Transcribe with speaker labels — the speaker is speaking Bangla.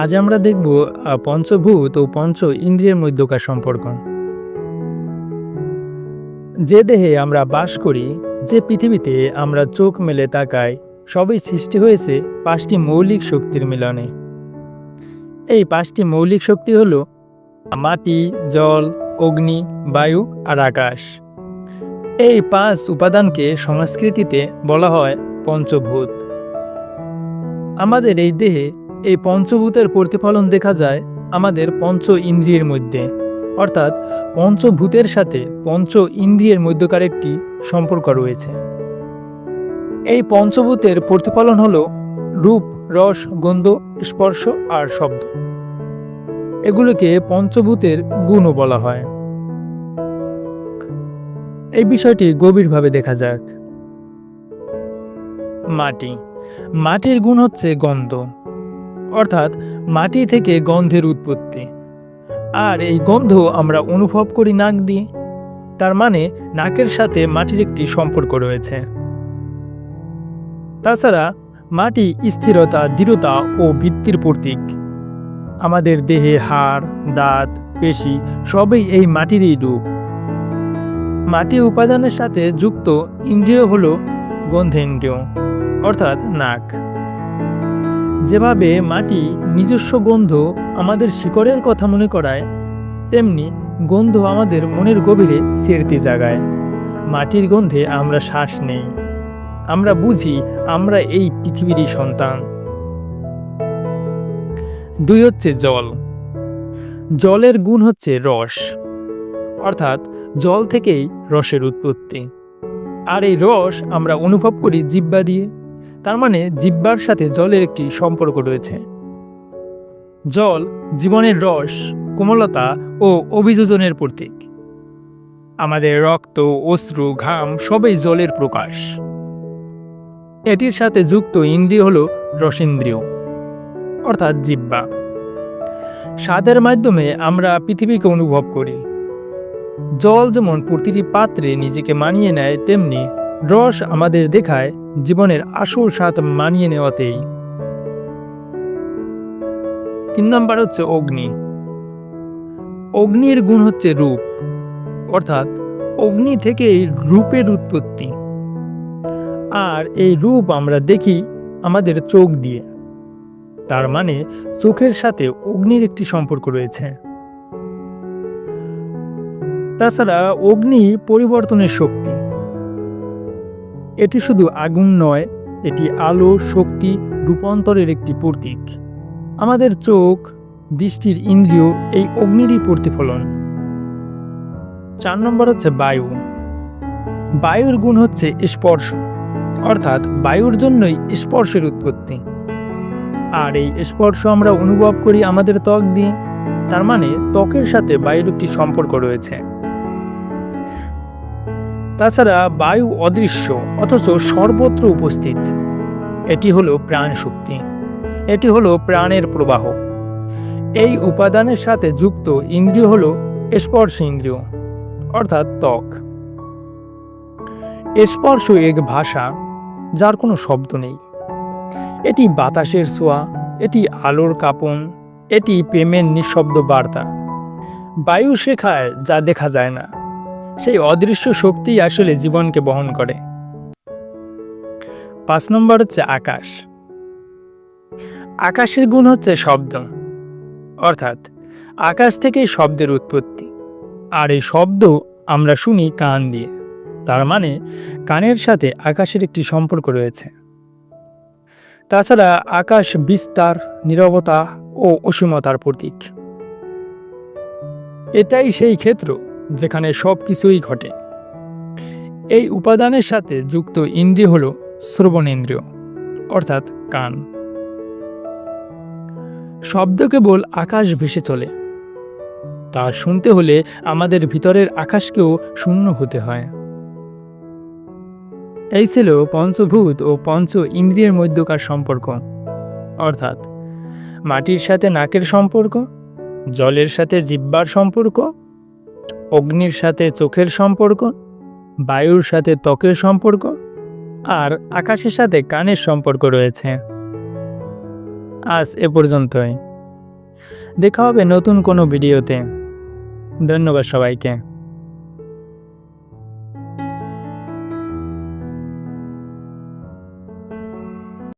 Speaker 1: আজ আমরা দেখব পঞ্চভূত ও পঞ্চ ইন্দ্রিয়ের মধ্যকার সম্পর্ক। যে দেহে আমরা বাস করি, যে পৃথিবীতে আমরা চোখ মেলে তাকাই, সবই সৃষ্টি হয়েছে পাঁচটি মৌলিক শক্তির মিলনে। এই পাঁচটি মৌলিক শক্তি হলো মাটি, জল, অগ্নি, বায়ু আর আকাশ। এই পাঁচ উপাদানকে সংস্কৃতিতে বলা হয় পঞ্চভূত। আমাদের এই দেহে এই পঞ্চভূতের প্রতিফলন দেখা যায় আমাদের পঞ্চ ইন্দ্রিয়ের মধ্যে। অর্থাৎ পঞ্চভূতের সাথে পঞ্চ ইন্দ্রিয়ের মধ্যকার একটি সম্পর্ক রয়েছে। এই পঞ্চভূতের প্রতিফলন হল রূপ, রস, গন্ধ, স্পর্শ আর শব্দ। এগুলোকে পঞ্চভূতের গুণও বলা হয়। এই বিষয়টি গভীরভাবে দেখা যাক। মাটি। মাটির গুণ হচ্ছে গন্ধ। অর্থাৎ মাটি থেকে গন্ধের উৎপত্তি। আর এই গন্ধ আমরা অনুভব করি নাক দিয়ে। তার মানে নাকের সাথে মাটির একটি সম্পর্ক রয়েছে। তাছাড়া মাটি স্থিরতা, দৃঢ়তা ও বৃত্তির প্রতীক। আমাদের দেহে হাড়, দাঁত, পেশি সবই এই মাটিরই রূপ। মাটি উপাদানের সাথে যুক্ত ইন্দ্রিয় হল গন্ধেন্দ্রিয়, অর্থাৎ নাক। যেভাবে মাটি নিজস্ব গন্ধ আমাদের শিকড়ের কথা মনে করায়, তেমনি গন্ধ আমাদের মনের গভীরে স্মৃতি জাগায়। মাটির গন্ধে আমরা শ্বাস নেই। আমরা বুঝি আমরা এই পৃথিবীরই সন্তান। দুই হচ্ছে জল। জলের গুণ হচ্ছে রস। অর্থাৎ জল থেকেই রসের উৎপত্তি। আর এই রস আমরা অনুভব করি জিব্বা দিয়ে। তার মানে জিব্বার সাথে জলের একটি সম্পর্ক রয়েছে। জল জীবনের রস, কোমলতা ও অভিযোজনের প্রতীক। আমাদের রক্ত, অশ্রু, ঘাম সবই জলের প্রকাশ। এটির সাথে যুক্ত ইন্দ্রিয় হল রসেন্দ্রিয় অর্থাৎ জিব্বা স্বাদের মাধ্যমে আমরা পৃথিবীকে অনুভব করি। জল যেমন প্রতিটি পাত্রে নিজেকে মানিয়ে নেয়, তেমনি রস আমাদের দেখায় জীবনের আসল স্বাদ মানিয়ে নেওয়াতেই। তিন নম্বর হচ্ছে অগ্নি। অগ্নির গুণ হচ্ছে রূপ। অর্থাৎ অগ্নি থেকেই রূপের উৎপত্তি। আর এই রূপ আমরা দেখি আমাদের চোখ দিয়ে। তার মানে চোখের সাথে অগ্নির একটি সম্পর্ক রয়েছে। তাছাড়া অগ্নি পরিবর্তনের শক্তি। এটি শুধু আগুন নয়, এটি আলো, শক্তি, রূপান্তরের একটি প্রতীক। আমাদের চোখ, দৃষ্টির ইন্দ্রিয়, এই অগ্নিরই প্রতিফলন। চার নম্বর হচ্ছে বায়ু। বায়ুর গুণ হচ্ছে স্পর্শ, অর্থাৎ বায়ুর জন্যই স্পর্শের উৎপত্তি। আর এই স্পর্শ আমরা অনুভব করি আমাদের ত্বক দিয়ে, তার মানে ত্বকের সাথে বায়ুর একটি সম্পর্ক রয়েছে। তাছাড়া বায়ু অদৃশ্য, অথচ সর্বত্র উপস্থিত। এটি হলো প্রাণ শক্তি। এটি হলো প্রাণের প্রবাহ। এই উপাদানের সাথে যুক্ত ইন্দ্রিয় হলো স্পর্শ ইন্দ্রিয়, অর্থাৎ ত্বক। স্পর্শ এক ভাষা, যার কোনো শব্দ নেই। এটি বাতাসের ছোঁয়া, এটি আলোর কাপন, এটি প্রেমের নিঃশব্দ বার্তা। বায়ু শেখায় যা দেখা যায় না। সেই অদৃশ্য শক্তিই আসলে জীবনকে বহন করে। পাঁচ নম্বর হচ্ছে আকাশ। আকাশের গুণ হচ্ছে শব্দ, অর্থাৎ আকাশ থেকেই শব্দের উৎপত্তি। আর এই শব্দ আমরা শুনি কান দিয়ে, তার মানে কানের সাথে আকাশের একটি সম্পর্ক রয়েছে। তাছাড়া আকাশ বিস্তার, নীরবতা ও অসীমতার প্রতীক। এটাই সেই ক্ষেত্র যেখানে সব কিছুই ঘটে। এই উপাদানের সাথে যুক্ত ইন্দ্রিয় হল শ্রবণেন্দ্রিয়, অর্থাৎ কান। শব্দ কেবল আকাশ ভেসে চলে। তা শুনতে হলে আমাদের ভিতরের আকাশকেও শূন্য হতে হয়। এই ছিল পঞ্চভূত ও পঞ্চ ইন্দ্রিয়ের মধ্যকার সম্পর্ক, অর্থাৎ মাটির সাথে নাকের সম্পর্ক, জলের সাথে জিব্বার সম্পর্ক অগ্নির সাথে চোখের সম্পর্ক, বায়ুর সাথে ত্বকের সম্পর্ক, আর আকাশের সাথে কানের সম্পর্ক রয়েছে। আজ এ পর্যন্তই। দেখা হবে নতুন কোনো ভিডিওতে। ধন্যবাদ সবাইকে।